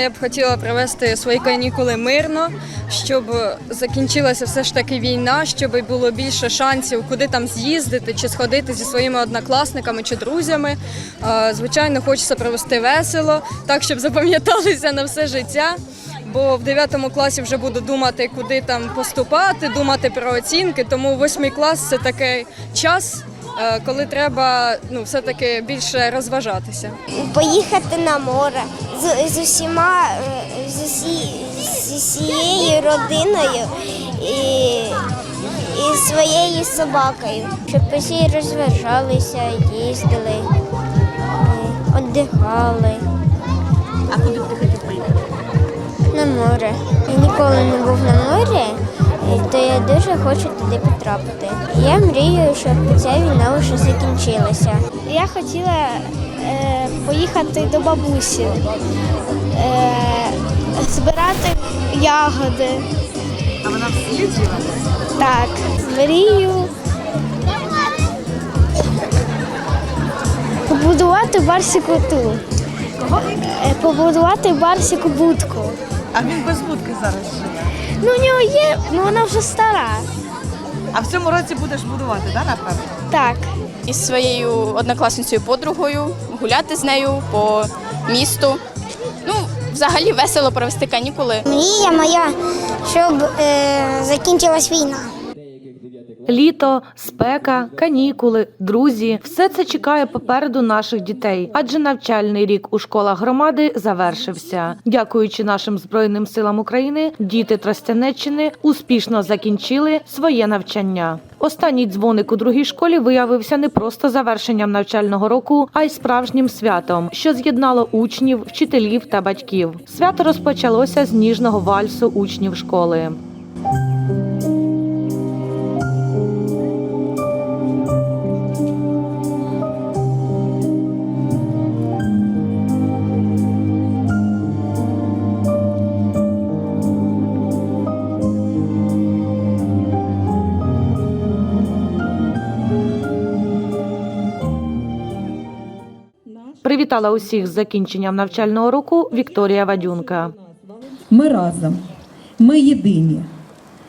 Я б хотіла провести свої канікули мирно, щоб закінчилася все ж таки війна, щоб було більше шансів, куди там з'їздити чи сходити зі своїми однокласниками чи друзями. Звичайно, хочеться провести весело, так щоб запам'яталися на все життя. Бо в 9 класі вже буду думати, куди там поступати, думати про оцінки. Тому 8 клас це такий час, коли треба ну, все-таки більше розважатися. поїхати на море з, з усіма е, з, усі, з усією родиною і, і своєю собакою, щоб усі розважалися, їздили, е, віддихали А куди б ти хотів поїхати? на море. Я ніколи не був на морі, то я дуже хочу туди потрапити. Я мрію, щоб ця війна вже закінчилася. Я хотіла е, поїхати до бабусі, е, збирати ягоди. А вона в селі? Так, мрію побудувати барсику ту. Кого? Е, побудувати барсику будку. А він без будки зараз живе. Ну, у нього є, але вона вже стара. А в цьому році будеш будувати, да, напевно? Так. із своєю однокласницею подругою, гуляти з нею по місту. Ну, взагалі весело провести канікули. Мрія моя, щоб е, закінчилась війна. Літо, спека, канікули, друзі все це чекає попереду наших дітей, адже навчальний рік у школах громади завершився. Дякуючи нашим збройним силам України, діти Тростянеччини успішно закінчили своє навчання. Останній дзвоник у другій школі виявився не просто завершенням навчального року, а й справжнім святом, що з'єднало учнів, вчителів та батьків. Свято розпочалося з ніжного вальсу учнів школи. Привітала усіх з закінченням навчального року Вікторія Вадюнка. Ми разом, ми єдині.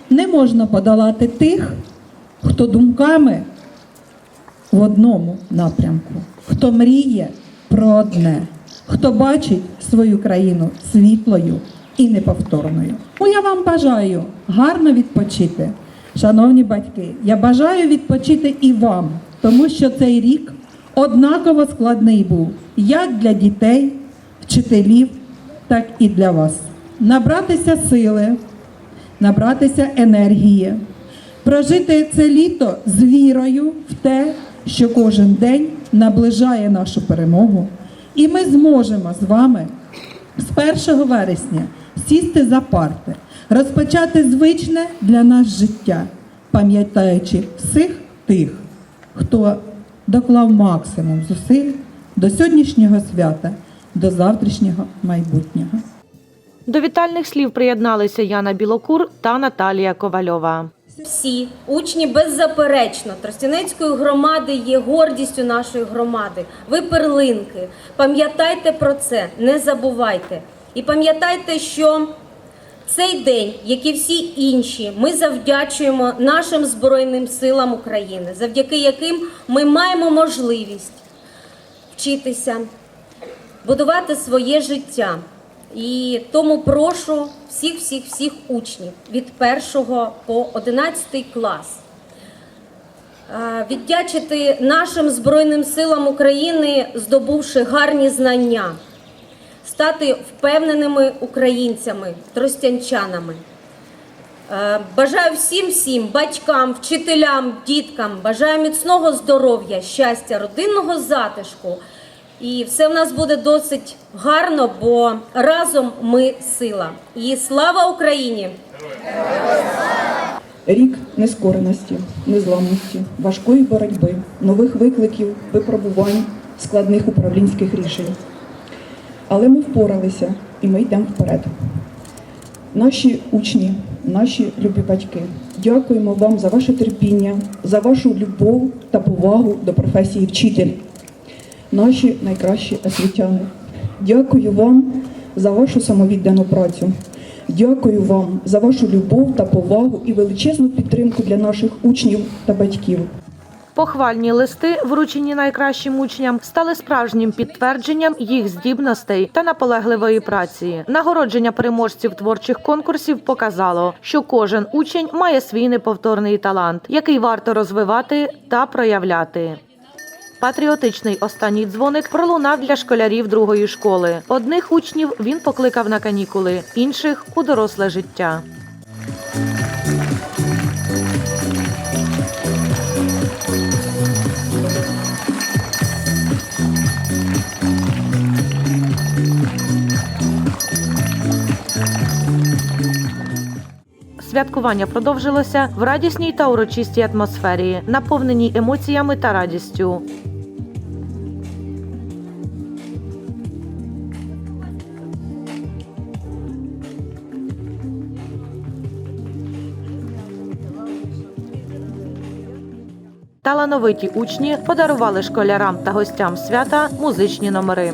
Не можна подолати тих, хто думками в одному напрямку, хто мріє про одне, хто бачить свою країну світлою і неповторною. Ну, я вам бажаю гарно відпочити. Шановні батьки, я бажаю відпочити і вам, тому що цей рік однаково складний був як для дітей, вчителів, так і для вас. Набратися сили, набратися енергії, прожити це літо з вірою в те, що кожен день наближає нашу перемогу, і ми зможемо з вами з 1 вересня сісти за парти, розпочати звичне для нас життя, пам'ятаючи всіх тих, хто доклав максимум зусиль до сьогоднішнього свята, до завтрашнього майбутнього. До вітальних слів приєдналися Яна Білокур та Наталія Ковальова. Всі учні беззаперечно Тростянецької громади є гордістю нашої громади. Ви перлинки. Пам'ятайте про це, не забувайте. І пам'ятайте, що цей день, як і всі інші, ми завдячуємо нашим Збройним силам України, завдяки яким ми маємо можливість вчитися, будувати своє життя. І тому прошу всіх, всіх, всіх учнів від 1 по 11 клас е, віддячити нашим Збройним силам України, здобувши гарні знання, стати впевненими українцями, тростянчанами. Е, Бажаю всім всім батькам, вчителям, діткам, бажаю міцного здоров'я, щастя, родинного затишку. І все в нас буде досить гарно, бо разом ми сила. І слава Україні! Рік нескореності, незламності, важкої боротьби, нових викликів, випробувань, складних управлінських рішень. Але ми впоралися і ми йдемо вперед. Наші учні, наші любі батьки, дякуємо вам за ваше терпіння, за вашу любов та повагу до професії вчитель. Наші найкращі освітяни. Дякую вам за вашу самовіддану працю. Дякую вам за вашу любов та повагу і величезну підтримку для наших учнів та батьків. Похвальні листи, вручені найкращим учням, стали справжнім підтвердженням їх здібностей та наполегливої праці. Нагородження переможців творчих конкурсів показало, що кожен учень має свій неповторний талант, який варто розвивати та проявляти. Патріотичний останній дзвоник пролунав для школярів другої школи. Одних учнів він покликав на канікули, інших у доросле життя. Святкування продовжилося в радісній та урочистій атмосфері, наповненій емоціями та радістю. Талановиті учні подарували школярам та гостям свята музичні номери.